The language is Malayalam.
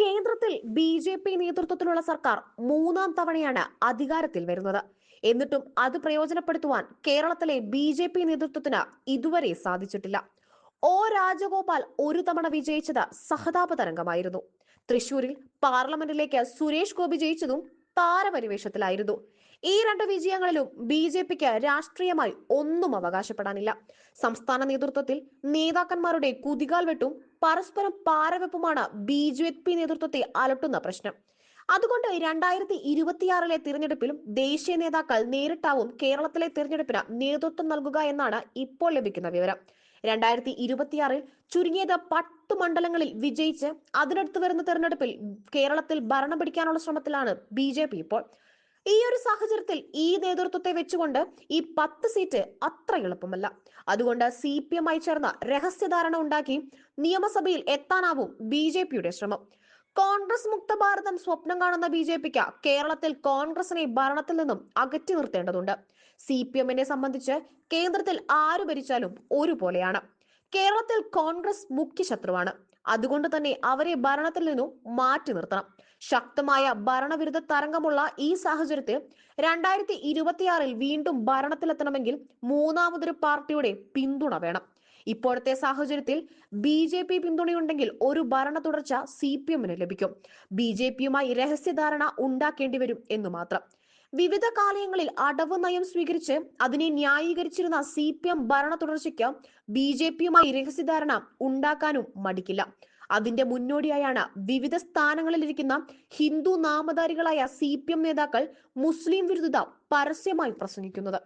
കേന്ദ്രത്തിൽ ബി ജെ പി നേതൃത്വത്തിലുള്ള സർക്കാർ മൂന്നാം തവണയാണ് അധികാരത്തിൽ വരുന്നത്. എന്നിട്ടും അത് പ്രയോജനപ്പെടുത്തുവാൻ കേരളത്തിലെ ബി ജെ പി നേതൃത്വത്തിന് ഇതുവരെ സാധിച്ചിട്ടില്ല. ഒ രാജഗോപാൽ ഒരു തവണ വിജയിച്ചത് സഹതാപ തരംഗമായിരുന്നു തൃശൂരിൽ പാർലമെന്റിലേക്ക് സുരേഷ് ഗോപി ജയിച്ചതും താരപരിവേഷത്തിലായിരുന്നു. ഈ രണ്ട് വിജയങ്ങളിലും ബി ജെ പിക്ക് രാഷ്ട്രീയമായി ഒന്നും അവകാശപ്പെടാനില്ല. സംസ്ഥാന നേതൃത്വത്തിൽ നേതാക്കന്മാരുടെ കുതികാൽ വെട്ടും പരസ്പരം പാരവെപ്പുമാണ് ബി ജെ പി നേതൃത്വത്തെ അലട്ടുന്ന പ്രശ്നം. അതുകൊണ്ട് രണ്ടായിരത്തി ഇരുപത്തിയാറിലെ തിരഞ്ഞെടുപ്പിലും ദേശീയ നേതാക്കൾ നേരിട്ടാവും കേരളത്തിലെ തിരഞ്ഞെടുപ്പിന് നേതൃത്വം നൽകുക എന്നാണ് ഇപ്പോൾ ലഭിക്കുന്ന വിവരം. രണ്ടായിരത്തി ഇരുപത്തിയാറിൽ ചുരുങ്ങിയത് പത്ത് മണ്ഡലങ്ങളിൽ വിജയിച്ച് അതിനടുത്ത് വരുന്ന തെരഞ്ഞെടുപ്പിൽ കേരളത്തിൽ ഭരണം പിടിക്കാനുള്ള ശ്രമത്തിലാണ് ബി ഇപ്പോൾ. ഈ ഒരു സാഹചര്യത്തിൽ ഈ നേതൃത്വത്തെ വെച്ചുകൊണ്ട് ഈ പത്ത് സീറ്റ് അത്ര എളുപ്പമല്ല. അതുകൊണ്ട് സി പി എമ്മായി ചേർന്ന രഹസ്യധാരണ ഉണ്ടാക്കി നിയമസഭയിൽ എത്താനാവും ബി ജെ പിയുടെ ശ്രമം. കോൺഗ്രസ് മുക്ത ഭാരതം സ്വപ്നം കാണുന്ന ബി ജെ പിക്ക് കേരളത്തിൽ കോൺഗ്രസിനെ ഭരണത്തിൽ നിന്നും അകറ്റി നിർത്തേണ്ടതുണ്ട്. സി പി എമ്മിനെ സംബന്ധിച്ച് കേന്ദ്രത്തിൽ ആര് ഭരിച്ചാലും ഒരുപോലെയാണ്. കേരളത്തിൽ കോൺഗ്രസ് മുഖ്യ ശത്രുവാണ്. അതുകൊണ്ട് തന്നെ അവരെ ഭരണത്തിൽ നിന്നും മാറ്റി നിർത്തണം. ശക്തമായ ഭരണവിരുദ്ധ തരംഗമുള്ള ഈ സാഹചര്യത്തിൽ രണ്ടായിരത്തി ഇരുപത്തിയാറിൽ വീണ്ടും ഭരണത്തിലെത്തണമെങ്കിൽ മൂന്നാമതൊരു പാർട്ടിയുടെ പിന്തുണ വേണം. ഇപ്പോഴത്തെ സാഹചര്യത്തിൽ ബി ജെ പി പിന്തുണയുണ്ടെങ്കിൽ ഒരു ഭരണ തുടർച്ച സി പി എമ്മിന് ലഭിക്കും. ബി ജെ പിയുമായി രഹസ്യധാരണ ഉണ്ടാക്കേണ്ടി വരും എന്ന് മാത്രം. വിവിധ കാലയങ്ങളിൽ അടവ് നയം സ്വീകരിച്ച് അതിനെ ന്യായീകരിച്ചിരുന്ന സി പി എം ഭരണ തുടർച്ചയ്ക്ക് ബി ജെ പിയുമായി രഹസ്യധാരണ ഉണ്ടാക്കാനും മടിക്കില്ല. അതിന്റെ മുന്നോടിയായാണ് വിവിധ സ്ഥാനങ്ങളിലിരിക്കുന്ന ഹിന്ദു നാമധാരികളായ സി പി എം നേതാക്കൾ മുസ്ലിം വിരുദ്ധത പരസ്യമായി പ്രസംഗിക്കുന്നത്.